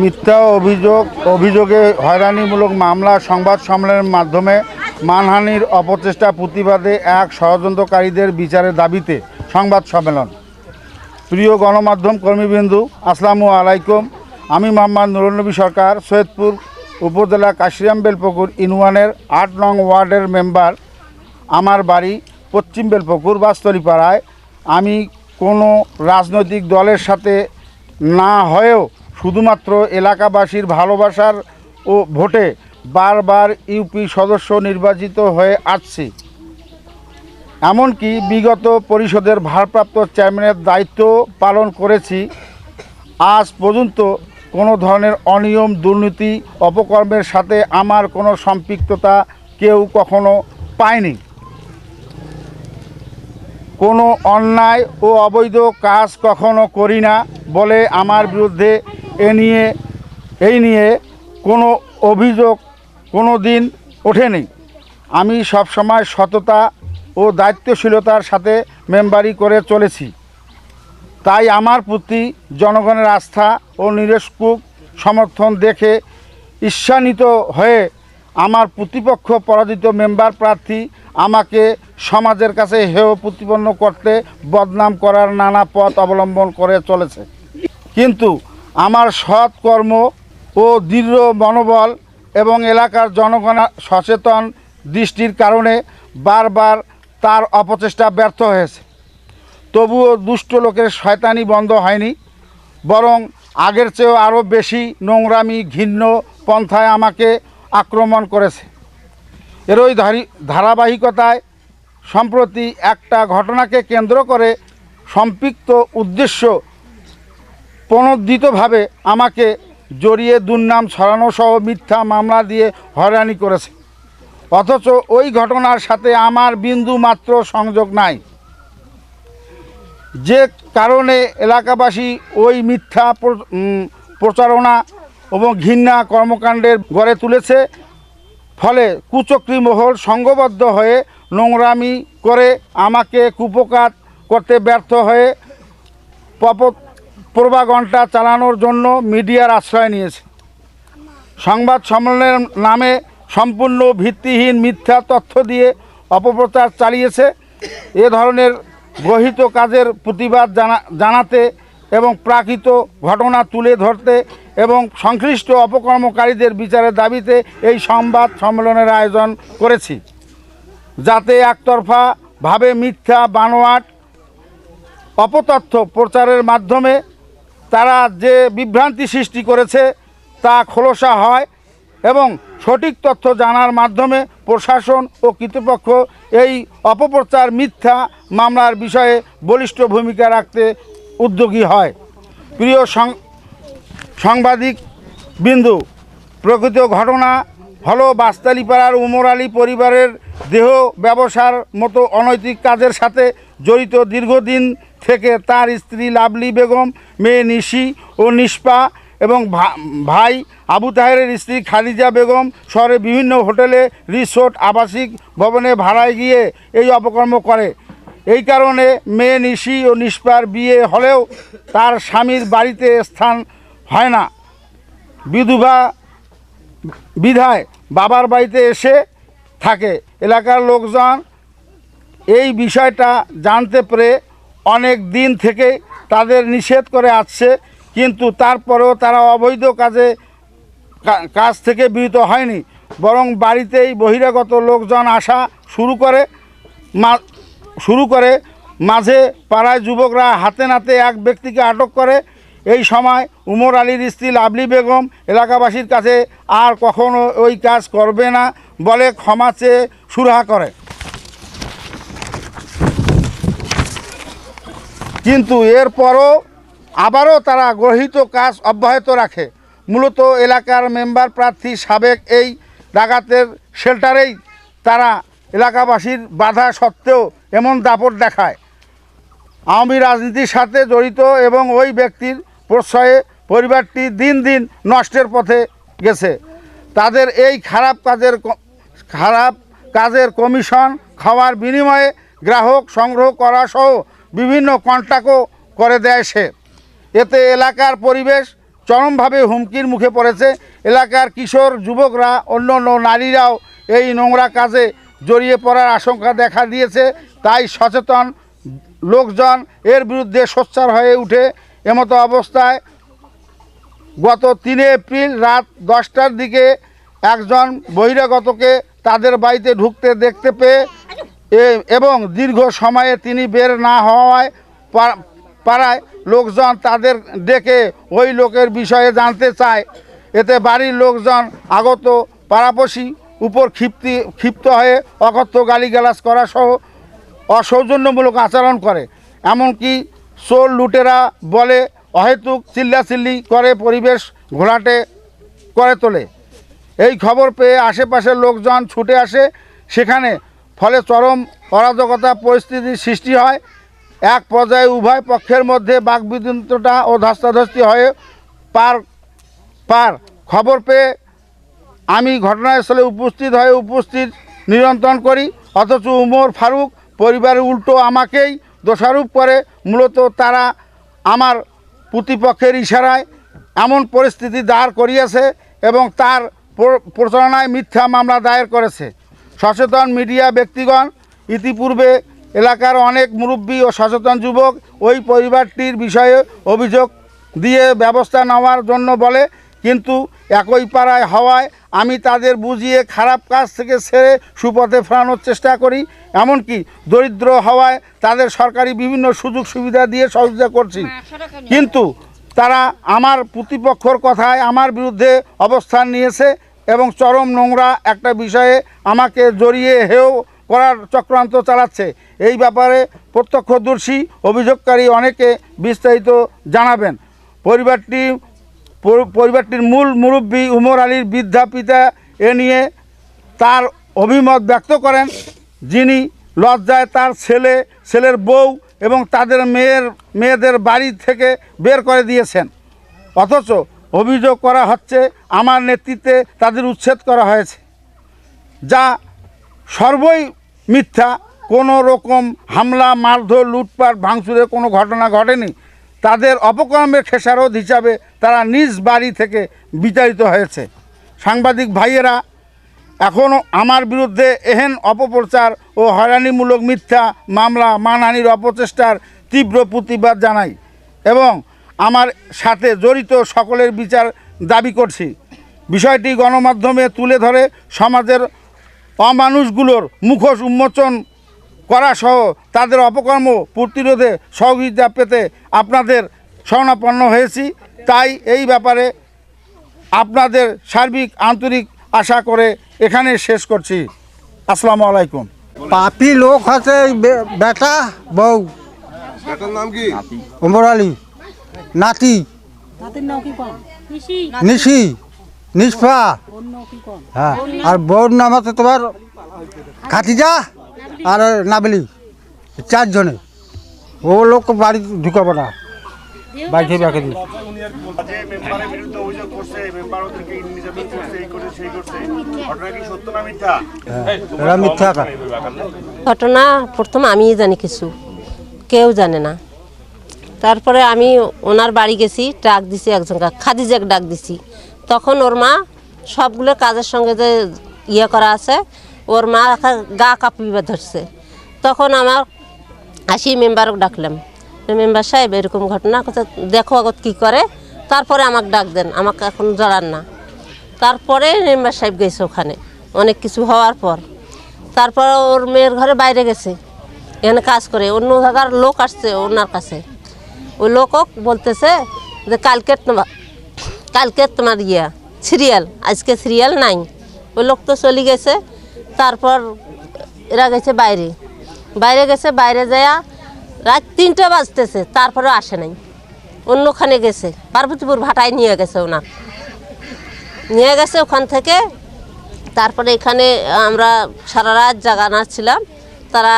মিথ্যা অভিযোগ, অভিযোগে হয়রানিমূলক মামলা, সংবাদ সম্মেলনের মাধ্যমে মানহানির অপচেষ্টা, প্রতিবাদে এক ষড়যন্ত্রকারীদের বিচারের দাবিতে সংবাদ সম্মেলন। প্রিয় গণমাধ্যম কর্মীবিন্দু, আসসালামু আলাইকুম। আমি মোহাম্মদ নুরনবী সরকার, সৈয়দপুর উপজেলা কাশিরাম বেলপুকুর ইউনিয়নের আট নং ওয়ার্ডের মেম্বার। আমার বাড়ি পশ্চিম বেলপুকুর, বাস্তরিপাড়ায়। আমি কোনো রাজনৈতিক দলের সাথে না হয়েও শুধুমাত্র এলাকাবাসীর ভালোবাসার ও ভোটে বারবার ইউপি সদস্য নির্বাচিত হয়ে আসছি। এমনকি বিগত পরিষদের ভারপ্রাপ্ত চেয়ারম্যানের দায়িত্ব পালন করেছি। আজ পর্যন্ত কোনো ধরনের অনিয়ম, দুর্নীতি, অপকর্মের সাথে আমার কোনো সম্পৃক্ততা কেউ কখনো পায়নি। কোনো অন্যায় ও অবৈধ কাজ কখনো করি না বলে আমার বিরুদ্ধে এ নিয়ে, এই নিয়ে কোনো অভিযোগ কোনো দিন ওঠেনি। আমি সবসময় সততা ও দায়িত্বশীলতার সাথে মেম্বারি করে চলেছি। তাই আমার প্রতি জনগণের আস্থা ও নিরস্কুপ সমর্থন দেখে ঈর্ষান্বিত হয়ে আমার প্রতিপক্ষ পরাজিত মেম্বার প্রার্থী আমাকে সমাজের কাছে হেয় প্রতিপন্ন করতে বদনাম করার নানা পথ অবলম্বন করে চলেছে। কিন্তু আমার সৎ কর্ম ও দৃঢ় মনোবল এবং এলাকার জনগণ সচেতন দৃষ্টির কারণে বারবার তার অপচেষ্টা ব্যর্থ হয়েছে। তবুও দুষ্ট লোকের শয়তানি বন্ধ হয়নি, বরং আগের চেয়েও আরও বেশি নোংরামি ঘৃণ্য পন্থায় আমাকে আক্রমণ করেছে। এরই ধারি- ধারাবাহিকতায় সম্প্রতি একটা ঘটনাকে কেন্দ্র করে সম্পৃক্ত উদ্দেশ্য প্রণোদিতভাবে আমাকে জড়িয়ে দুর্নাম সহ মিথ্যা মামলা দিয়ে হয়রানি করেছে। অথচ ওই ঘটনার সাথে আমার বিন্দু মাত্র সংযোগ নাই। যে কারণে এলাকাবাসী ওই মিথ্যা প্র- প্রচারণা এবং ঘৃণা কর্মকাণ্ডের গড়ে তুলেছে। ফলে কুচক্রী মহল সংঘবদ্ধ হয়ে নোংরামি করে আমাকে কুপকাত করতে ব্যর্থ হয়ে পপ প্রভাগণ্টা চালানোর জন্য মিডিয়ার আশ্রয় নিয়েছে। সংবাদ সম্মেলনের নামে সম্পূর্ণ ভিত্তিহীন মিথ্যা তথ্য দিয়ে অপপ্রচার চালিয়েছে। এ ধরনের গ্রহিত কাজের প্রতিবাদ জানা জানাতে এবং প্রাকৃত ঘটনা তুলে ধরতে এবং সংশ্লিষ্ট অপকর্মকারীদের বিচারের দাবিতে এই সংবাদ সম্মেলনের আয়োজন করেছি। যাতে একতরফাভাবে মিথ্যা বানোয়াট, অপতথ্য প্রচারের মাধ্যমে তারা যে বিভ্রান্তি সৃষ্টি করেছে তা খোলসা হয় এবং সঠিক তথ্য জানার মাধ্যমে প্রশাসন ও কর্তৃপক্ষ এই অপপ্রচার মিথ্যা মামলার বিষয়ে বলিষ্ঠ ভূমিকা রাখতে উদ্যোগী হয়। প্রিয় সাংবাদিক বিন্দু, প্রকৃত ঘটনা হলো বাস্তালিপাড়ার উমর আলী পরিবারের দেহ ব্যবসার মতো অনৈতিক কাজের সাথে জড়িত দীর্ঘদিন থেকে তার স্ত্রী লাভলি বেগম, মেয়ে নিশি ও নিষ্পা এবং ভাই আবু তাহেরের স্ত্রী খাদিজা বেগম শহরে বিভিন্ন হোটেলে, রিসোর্ট, আবাসিক ভবনে ভাড়ায় গিয়ে এই অপকর্ম করে। এই কারণে মেয়ে নিশি ও নিষ্পার বিয়ে হলেও তার স্বামীর বাড়িতে স্থান হয় না। বিধবা বিধায় বাবার বাড়িতে এসে থাকে। এলাকার লোকজন এই বিষয়টা জানতে পেরে অনেক দিন থেকে তাদের নিষেধ করে আসছে, কিন্তু তারপরেও তারা অবৈধ কাজে কাজ থেকে বিরত হয়নি। বরং বাড়িতেই বহিরাগত লোকজন আসা শুরু করে, মা, শুরু করে। মাঝে পাড়ায় যুবকরা হাতে নাতে এক ব্যক্তিকে আটক করে। এই সময় উমর আলীর স্ত্রী লাভলি বেগম এলাকাবাসীর কাছে আর কখনো ওই কাজ করবে না বলে ক্ষমা চেয়ে সুরাহা করে। কিন্তু এরপরও আবারও তারা গৃহীত কাজ অব্যাহত রাখে। মূলত এলাকার মেম্বার প্রার্থী সাবেক এই ডাকাতের শেল্টারেই তারা এলাকাবাসীর বাধা সত্ত্বেও এমন দাপট দেখায়। আওয়ামী রাজনীতির সাথে জড়িত এবং ওই ব্যক্তির প্রশ্রয়ে পরিবারটি দিন দিন নষ্টের পথে গেছে। তাদের এই খারাপ কাজের খারাপ কাজের কমিশন খাওয়ার বিনিময়ে গ্রাহক সংগ্রহ করা সহ বিভিন্ন কন্ট্যাক্টও করে দেয় সে। এতে এলাকার পরিবেশ চরমভাবে হুমকির মুখে পড়েছে। এলাকার কিশোর, যুবকরা, অন্য অন্য নারীরাও এই নোংরা কাজে জড়িয়ে পড়ার আশঙ্কা দেখা দিয়েছে। তাই সচেতন লোকজন এর বিরুদ্ধে সোচ্চার হয়ে উঠে এমতো অবস্থায় গত তিন এপ্রিল রাত দশটার দিকে একজন বহিরাগতকে তাদের বাড়িতে ঢুকতে দেখতে পেয়ে এবং দীর্ঘ সময়ে তিনি বের না হওয়ায় পাড়ায় লোকজন তাদের ডেকে ওই লোকের বিষয়ে জানতে চায়। এতে বাড়ির লোকজন আগত পাড়াপড়শি উপর ক্ষিপ্তি, ক্ষিপ্ত হয়ে অকথ্য গালিগালাজ করা সহ অসৌজন্যমূলক আচরণ করে। এমনকি চোর লুটেরা বলে অহেতুক চিল্লাচিল্লি করে পরিবেশ ঘোলাটে করে তোলে। এই খবর পেয়ে আশেপাশের লোকজন ছুটে আসে। সেখানে ফলে চরম অরাজকতা পরিস্থিতির সৃষ্টি হয়। এক পর্যায়ে উভয় পক্ষের মধ্যে বাকবিতণ্ডা ও ধস্তাধস্তি হয়ে পার পার খবর পেয়ে আমি ঘটনাস্থলে উপস্থিত হয়ে উপস্থিত নিয়ন্ত্রণ করি। অথচ উমর ফারুক পরিবারের উল্টো আমাকেই দোষারোপ করে। মূলত তারা আমার প্রতিপক্ষের ইশারায় এমন পরিস্থিতি দাঁড় করিয়েছে এবং তার প্র- প্রচারণায় মিথ্যা মামলা দায়ের করেছে। সচেতন মিডিয়া ব্যক্তিগণ ইতিপূর্বে এলাকার অনেক মুরব্বী ও সচেতন যুবক ওই পরিবারটির বিষয়ে অভিযোগ দিয়ে ব্যবস্থা নেওয়ার জন্য বলে কিন্তু একই পাড়ায় হওয়ায় আমি তাদের বুঝিয়ে খারাপ কাজ থেকে সেরে সুপথে ফেরানোর চেষ্টা করি। এমনকি দরিদ্র হওয়ায় তাদের সরকারি বিভিন্ন সুযোগ সুবিধা দিয়ে সহযোগিতা করছি। কিন্তু তারা আমার প্রতিপক্ষর কথায় আমার বিরুদ্ধে অবস্থান নিয়েছে। এবং চরম নোংরা একটা বিষয়ে আমাকে জড়িয়ে হেও করার চক্রান্ত চালাচ্ছে। এই ব্যাপারে প্রত্যক্ষদর্শী, অভিযোগকারী অনেকে বিস্তারিত জানাবেন। পরিবারটি পরিবারটির মূল মুরব্বী উমর আলীর বৃদ্ধা পিতা এ নিয়ে তার অভিমত ব্যক্ত করেন। যিনি লজ্জায় তার ছেলে, ছেলের বউ এবং তাদের মেয়ের, মেয়েদের বাড়ি থেকে বের করে দিয়েছেন। অথচ অভিযোগ করা হচ্ছে, আমার নেতৃত্বে তাদের উচ্ছেদ করা হয়েছে। যা সর্বই মিথ্যা, কোনো রকম হামলা, মারধর, লুটপাট, ভাঙচুরের কোনো ঘটনা ঘটেনি। তাদের অপকর্মের খেসারত হিসাবে তারা নিজ বাড়ি থেকে বিতাড়িত হয়েছে। সাংবাদিক ভাইয়েরা এখনও আমার বিরুদ্ধে এহেন অপপ্রচার ও হয়রানিমূলক মিথ্যা মামলা, মানহানির অপচেষ্টার তীব্র প্রতিবাদ জানাই এবং আমার সাথে জড়িত সকলের বিচার দাবি করছি। বিষয়টি গণমাধ্যমে তুলে ধরে সমাজের অমানুষগুলোর মুখোশ উন্মোচন করা সহ তাদের অপকর্ম প্রতিরোধে সহযোগিতা পেতে আপনাদের শরণাপন্ন হয়েছি। তাই এই ব্যাপারে আপনাদের সার্বিক আন্তরিক আশা করে এখানে শেষ করছি। আসসালামু আলাইকুম। পাপি লোক হচ্ছে বেটা বউ। নাম কি? উমর আলী। নাতি। নিশি। নিষ্পা হ্যাঁ। আর বউর নাম হচ্ছে তোমার খাতিজা আর নাবলি। চারজনে। ও লোক বাড়ি ঢুকাবো না। বাড়ি বেঁকে দিই যে মেম্বারের বিরুদ্ধে অভিযোগ করছে মেম্বার ওদেরকে নির্যাতন করছে এই করছে সেই করছে ঘটনা প্রথম আমিই জানি কিছু। কেউ জানে না। তারপরে আমি ওনার বাড়ি গেছি, ডাক দিছি একজনকে, খাদিজাক ডাক দিছি। তখন ওর মা সবগুলো কাজের সঙ্গে যে ইয়ে করা আছে, ওর মা গা কাঁপিবে ধরছে। তখন আমার আসি মেম্বারকে ডাকলাম। মেম্বার সাহেব এরকম ঘটনা দেখো আগত কী করে। তারপরে আমাকে ডাক দেন, আমাকে এখন জড়ান না। তারপরে মেম্বার সাহেব গেছে ওখানে, অনেক কিছু হওয়ার পর। তারপর ওর মেয়ের ঘরে বাইরে গেছে, এখানে কাজ করে, অন্য জায়গার লোক আসছে ওনার কাছে। ওই লোকও বলতেছে যে কালকে তোমার কালকে তোমার ইয়া সিরিয়াল আজকে সিরিয়াল নাই। ওই লোক তো চলে গেছে, তারপর এরা গেছে বাইরে। বাইরে গেছে, বাইরে যায়া রাত তিনটা বাজতেছে তারপরে আসে নাই। অন্যখানে গেছে, পার্বতীপুর ভাটায় নিয়ে গেছে ওনার নিয়ে গেছে ওখান থেকে, তারপরে এখানে আমরা সারা রাত জাগানা ছিলাম। তারা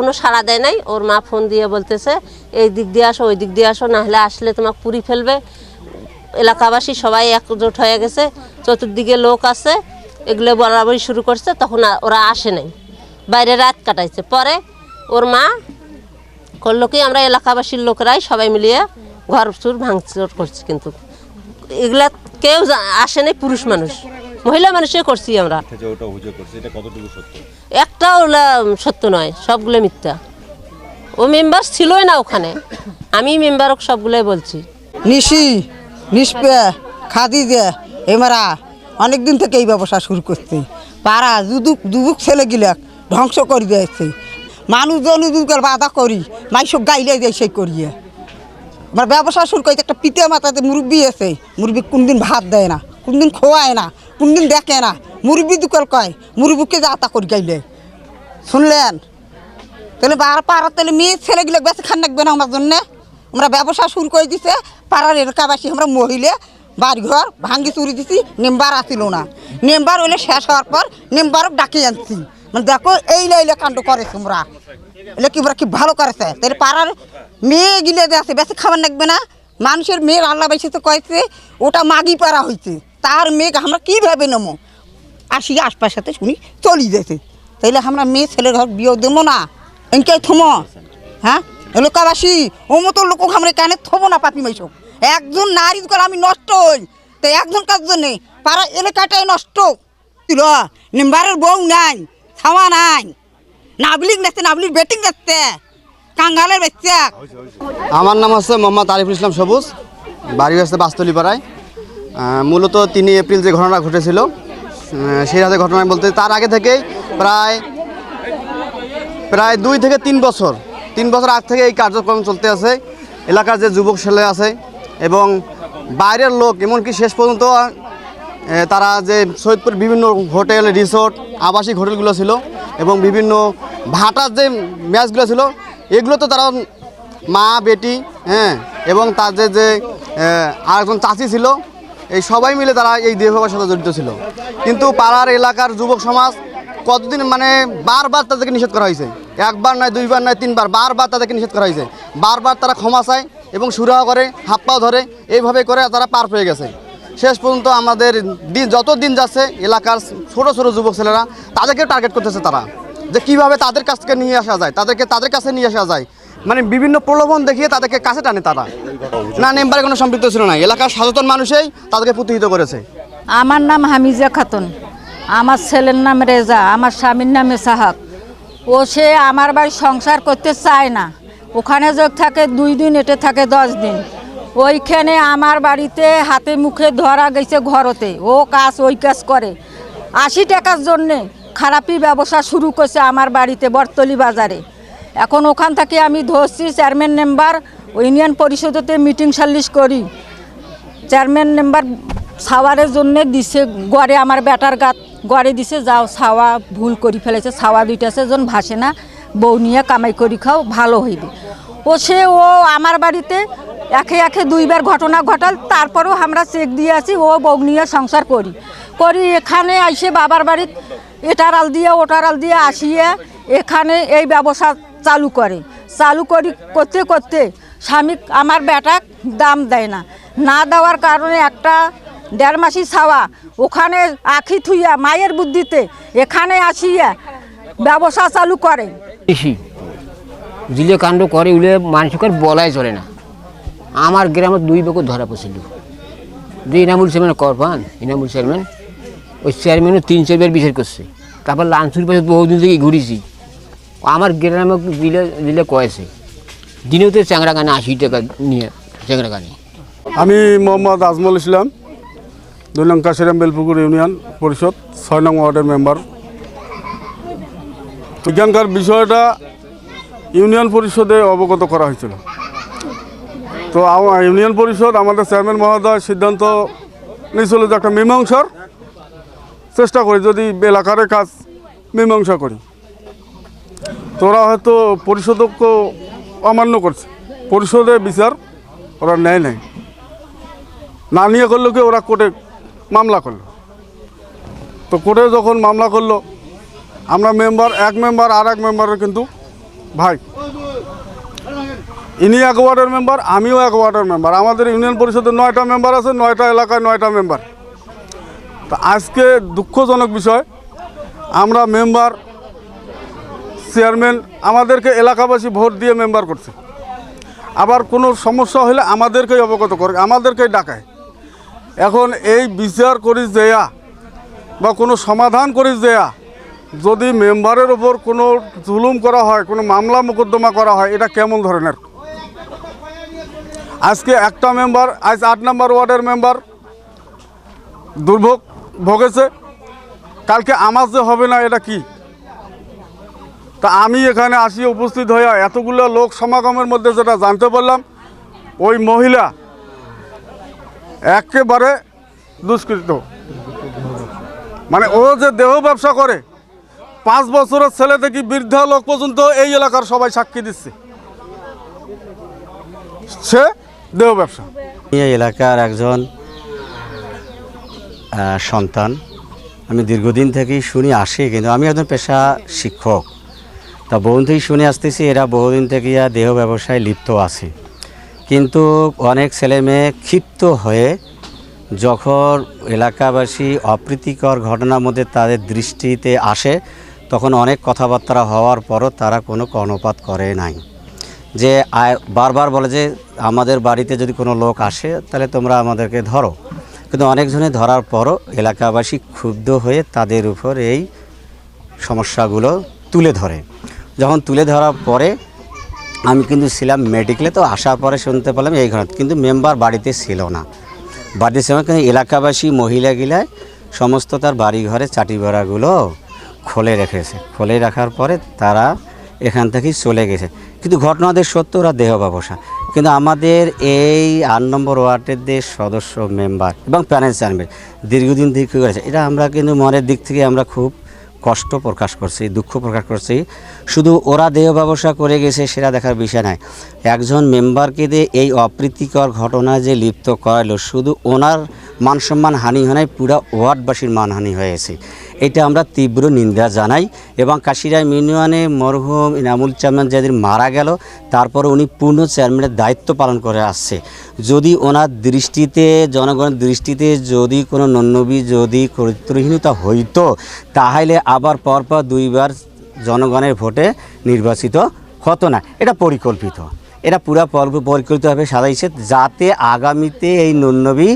কোনো সাড়া দেয় নাই। ওর মা ফোন দিয়ে বলতেছে, এই দিক দিয়ে আসো, ওই দিক দিয়ে আসো, নাহলে আসলে তোমাকে পুরি ফেলবে। এলাকাবাসী সবাই একজোট হয়ে গেছে। চতুর্দিকে লোক আছে, এগুলো বরাবরই শুরু করছে, তখন ওরা আসে নাই। বাইরে রাত কাটাইছে। পরে ওর মা করল কি, আমরা এলাকাবাসীর লোকরাই সবাই মিলিয়ে ঘর চুর ভাঙচুর করছি কিন্তু। এগুলা কেউ আসে নাই, পুরুষ মানুষ। মহিলা মানুষে করছি আমরা। যে ওটা অভিযোগ করছে এটা কতটুকু সত্য? একটাও ওগুলা সত্য নয় সবগুলো মিথ্যা। ও মেম্বার ছিলই না ওখানে। আমি মেম্বার সবগুলোই বলছি। নিশি নিষ্পে খাদি দে এমারা অনেক দিন থেকে এই ব্যবসা শুরু করছে। পাড়া দুদুক দুবুক ছেলে গিলাক ধ্বংস করে দিয়েছে। মানুষজন দুদুকের বাধা করি মাইসব গাইলে দেয় সেই করিয়ে। আমার ব্যবসা শুরু করতে একটা পিতে মাথাতে মুরব্বি আছে। মুরব্বি কোনদিন ভাত দেয় না কোনদিন খোয়ায় না। কোনদিন দেখে না। মুরব্বি দুকাল কয়, মুরব্বিকে যা তা করি গাইলে। শুনলেন? তাহলে বার পাড়ার তাহলে মেয়ে ছেলেগুলো বেশি খান রাখবে না আমার জন্যে? আমরা ব্যবসা শুরু করে দিছে, পাড়ার এলাকাবাসী, আমরা মহিলা, বাড়িঘর ভাঙ্গি চুরি দিছি নেম্বার আসিল না। নেম্বার হইলে শেষ হওয়ার পর নেম্বারও ডাকে আনছি। মানে দেখো, এই লাইলে কাণ্ড করে তোমরা এলে কি কি ভালো করেছে? তাহলে পাড়ার মেয়ে গিলে আছে, বেশি খাবার লাগবে না? মানুষের মেয়ের আল্লাহ বেশি তো কয়েছে ওটা মাগি পাড়া হয়েছে তার মেয়ে আমরা কীভাবে নেব? আসি আশপাশাতে শুনি, চলি যেতে। তাইলে আমরা মেয়ে ছেলের ঘর বিয়ে দেবো না। এনকে থমো। হ্যাঁ? এলাকাবাসী ও মতো লোক আমরা কানে থবো না পাপি মাইসো? একজন নারী করে আমি নষ্ট হই। তো একজন কাজ জন্যে? পাড়া এলাকাটাই নষ্ট। ছিল নিম্বারের বউ নাই, ছাওয়া নাই। নাবলিক দেখতে নাবলির বেটিং দেখতে কাঙ্গালের বাচ্চা। আমার নাম হচ্ছে মোহাম্মদ আরিফুল ইসলাম সবুজ বাড়ি হচ্ছে বাস্তলি পাড়ায় মূলত তিন এপ্রিল যে ঘটনা ঘটেছিল সেই রাতে ঘটনা বলতে তার আগে থেকেই প্রায় প্রায় দুই থেকে তিন বছর তিন বছর আগ থেকে এই কার্যক্রম চলতে আছে, এলাকার যে যুবক ছেলে আছে এবং বাইরের লোক, এমনকি শেষ পর্যন্ত তারা যে সৈয়দপুর বিভিন্ন হোটেল, রিসোর্ট, আবাসিক হোটেলগুলো ছিল এবং বিভিন্ন ভাটার যে ম্যাচগুলো ছিল এগুলো তো তারা মা, বেটি হ্যাঁ এবং তাদের যে আরেকজন চাচি ছিল এই সবাই মিলে তারা এই দেহভাবের সাথে জড়িত ছিল। কিন্তু পাড়ার এলাকার যুবক সমাজ কতদিন মানে বারবার তাদেরকে নিষেধ করা হয়েছে। একবার নয়, দুইবার নয়, তিনবার বারবার তাদেরকে নিষেধ করা হয়েছে। বারবার তারা ক্ষমা চায় এবং সুরাহা করে, হাত পাও ধরে, এইভাবে করে তারা পার পেয়ে গেছে। শেষ পর্যন্ত আমাদের দিন, যত দিন যাচ্ছে, এলাকার ছোট ছোট যুবক ছেলেরা তাদেরকে টার্গেট করতেছে তারা। যে কীভাবে তাদের কাছ থেকে নিয়ে আসা যায়, তাদেরকে, তাদের কাছে নিয়ে আসা যায় মানে বিভিন্ন প্রলোভন দেখিয়ে তাদেরকে কাছে টানে তারা। না, নেম্বারে কোনো সম্পৃক্ত ছিল না। এলাকার সচেতন মানুষই তাদেরকে প্রতিহিত করেছে। আমার নাম হামিজা খাতুন। আমার ছেলের নাম রেজা, আমার স্বামীর নামে সাহাক ও সে আমার বাড়ি সংসার করতে চায় না। ওখানে যোগ থাকে, দুই দিন এটে থাকে, দশ দিন। ওইখানে আমার বাড়িতে হাতে মুখে ধরা গেছে ঘরতে। ও কাজ, ওই কাজ করে। আশি টাকার জন্যে খারাপই ব্যবসা শুরু করছে আমার বাড়িতে বর্তলি বাজারে। এখন ওখান থেকে আমি ধরছি চেয়ারম্যান মেম্বার, ইউনিয়ন পরিষদেতে মিটিং সাল্লিশ করি। চেয়ারম্যান মেম্বার সাওয়ারের জন্য দিছে, গড়ে আমার বেটার গাত, গড়ে দিছে, যাও ছাওয়া ভুল করি ফেলেছে, সাওয়া দুইটা সেজন ভাসে না, বউ নিয়ে কামাই করি খাও, ভালো হইবে। ও সে, ও আমার বাড়িতে একে একে দুইবার ঘটনা ঘটাল, তারপরেও আমরা চেক দিয়ে আছি ও বউ নিয়ে সংসার করি। করি, এখানে আইসে বাবার বাড়ি এটার আল দিয়ে, ওটার আল দিয়ে আসিয়ে, এখানে এই ব্যবসা চালু করে। চালু করি করতে করতে স্বামী আমার বেটা দাম দেয় না। না দেওয়ার কারণে একটা দেড় মাসি ছাওয়া ওখানে আখি থুইয়া মায়ের বুদ্ধিতে এখানে আসিয়া ব্যবসা চালু করে। দিলে কাণ্ড করে উলে মানুষের বলাই চলে না। আমার গ্রামে দুই বকর ধরা পড়ছিল। যে ইনামুল চেয়ারম্যান করবান ইনামুল চেয়ারম্যান। ওই চেয়ারম্যানও তিন চারবার বিচার করছে। তারপর লাঞ্চুর পাশে বহুদিন থেকে ঘুরেছি। আমার গ্রামে দিলে দিলে কয়েছে। দিনেও তো চ্যাংরা গানে আশি টাকা নিয়ে চ্যাংরা গানে আমি মোহাম্মদ আজমল ইসলাম, দুই নং কাশিরাম বেলপুকুর ইউনিয়ন পরিষদ, ছয় নং ওয়ার্ডের মেম্বার। এখানকার বিষয়টা ইউনিয়ন পরিষদে অবগত করা হয়েছিল। তো ইউনিয়ন পরিষদ, আমাদের চেয়ারম্যান মহোদয় সিদ্ধান্ত নিয়েছিল যে একটা মীমাংসার চেষ্টা করি, যদি এলাকার কাজ মীমাংসা করি। তোরা হয়তো পরিষদকে অমান্য করছে। পরিষদে বিচার ওরা নেয় নাই। না নিয়ে করল কি, ওরা কোর্টে মামলা করল। তো কোর্টে যখন মামলা করল, আমরা মেম্বার, এক মেম্বার আর এক মেম্বারের কিন্তু ভাই। ইনি এক ওয়ার্ডের মেম্বার, আমিও এক ওয়ার্ডের মেম্বার। আমাদের ইউনিয়ন পরিষদের নয়টা মেম্বার আছে, নয়টা এলাকায় নয়টা মেম্বার। তো আজকে দুঃখজনক বিষয়, আমরা মেম্বার চেয়ারম্যান আমাদেরকে এলাকাবাসী ভোট দিয়ে মেম্বার করছে। আবার কোনো সমস্যা হলে আমাদেরকেই অবগত করে, আমাদেরকেই ডাকায়। এখন এই বিচার করি দেয়া বা কোনো সমাধান করি দেয়া, যদি মেম্বারের ওপর কোনো জুলুম করা হয়, কোনো মামলা মোকদ্দমা করা হয়, এটা কেমন ধরনের? আজকে একটা মেম্বার, আজ আট নম্বর ওয়ার্ডের মেম্বার দুর্ভোগ ভোগেছে। কালকে আমার যে হবে না, এটা কি? তা আমি এখানে আসি, উপস্থিত হয়ে এতগুলো লোক সমাগমের মধ্যে যেটা জানতে পারলাম, ওই মহিলা একেবারে দুষ্কৃত। মানে ও যে দেহ ব্যবসা করে, পাঁচ বছরের ছেলে থেকে বৃদ্ধা লোক পর্যন্ত এই এলাকার সবাই সাক্ষী দিচ্ছে। সে দেহ ব্যবসা। এই এলাকার একজন সন্তান। আমি দীর্ঘদিন থেকেই শুনি, আসি, কিন্তু আমি একজন পেশা শিক্ষক। তা থেকেই শুনে আসতেছি, এরা বহুদিন থেকে ইয়া দেহ ব্যবসায় লিপ্ত আছে। কিন্তু অনেক ছেলে মেয়ে ক্ষিপ্ত হয়ে যখন এলাকাবাসী অপ্রীতিকর ঘটনার মধ্যে তাদের দৃষ্টিতে আসে, তখন অনেক কথাবার্তা হওয়ার পরও তারা কোনো কর্ণপাত করে নাই। যে বারবার বলে যে আমাদের বাড়িতে যদি কোনো লোক আসে, তাহলে তোমরা আমাদেরকে ধরো। কিন্তু অনেকজনে ধরার পরও এলাকাবাসী ক্ষুব্ধ হয়ে তাদের উপর এই সমস্যাগুলো তুলে ধরে। যখন তুলে ধরার পরে আমি কিন্তু ছিলাম মেডিকেলে, তো আসার পরে শুনতে পেলাম এই ঘটনা। কিন্তু মেম্বার বাড়িতে ছিল না। বাড়িতে ছিল কিন্তু এলাকাবাসী মহিলাগুলায় সমস্ত তার বাড়ি ঘরে চাটি বেড়াগুলো খোলে রেখেছে। খোলে রাখার পরে তারা এখান থেকেই চলে গেছে। কিন্তু ঘটনাদের সত্য, ওরা দেহ ব্যবসা কিন্তু আমাদের এই আট নম্বর ওয়ার্ডের যে সদস্য মেম্বার এবং প্যানেল চেয়ারম্যান, দীর্ঘদিন থেকে করেছে? এটা আমরা কিন্তু মনের দিক থেকে আমরা খুব কষ্ট প্রকাশ করছি, দুঃখ প্রকাশ করছি। শুধু ওরা দেহ ব্যবসা করে গেছে, সেটা দেখার বিষয় নাই। একজন মেম্বারকে দিয়ে এই অপ্রীতিকর ঘটনা যে লিপ্ত করালো, শুধু ওনার মানসম্মান হানি হয় নাই, পুরা ওয়ার্ডবাসীর মানহানি হয়েছে। এটা আমরা তীব্র নিন্দা জানাই এবং কাশিরাই ইউনিয়নে মরহুম ইনামুল চেয়ারম্যান যেদিন মারা গেল, তারপরে উনি পূর্ণ চেয়ারম্যানের দায়িত্ব পালন করে আসছে। যদি ওনার দৃষ্টিতে, জনগণের দৃষ্টিতে যদি কোনো নন্নবী যদি চরিত্রহীনতা হইতো, তাহলে আবার পরপর দুইবার জনগণের ভোটে নির্বাচিত হতো না। এটা পরিকল্পিত। এটা পুরা পরিকল্পিতভাবে সাজাইছে যাতে আগামীতে এই নন্নবী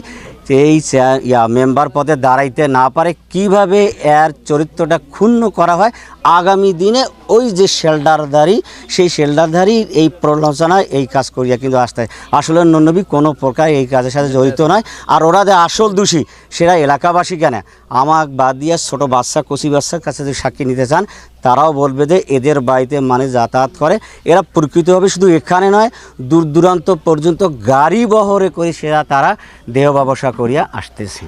এই ইয়া মেম্বার পদে দাঁড়াইতে না পারে কীভাবে এর চরিত্রটা ক্ষুণ্ণ করা হয়? আগামী দিনে ওই যে শেল্ডারধারী সেই শেল্ডারধারী এই প্রলোচনায় এই কাজ করিয়া কিন্তু আসতে। আসলে নন্নবী কোনো প্রকার এই কাজের সাথে জড়িত নয়। আর ওরা যে আসল দোষী, সেটা এলাকাবাসী কেন। আমার বাদ দিয়ে ছোটো বাচ্চা কচি বাচ্চার কাছে যদি সাক্ষী নিতে চান, তারাও বলবে যে এদের বাড়িতে মানে যাতায়াত করে। এরা প্রকৃতভাবে শুধু এখানে নয়, দূর দূরান্ত পর্যন্ত গাড়ি বহরে করে সেরা তারা দেহ ব্যবসা করিয়া আসতেছে।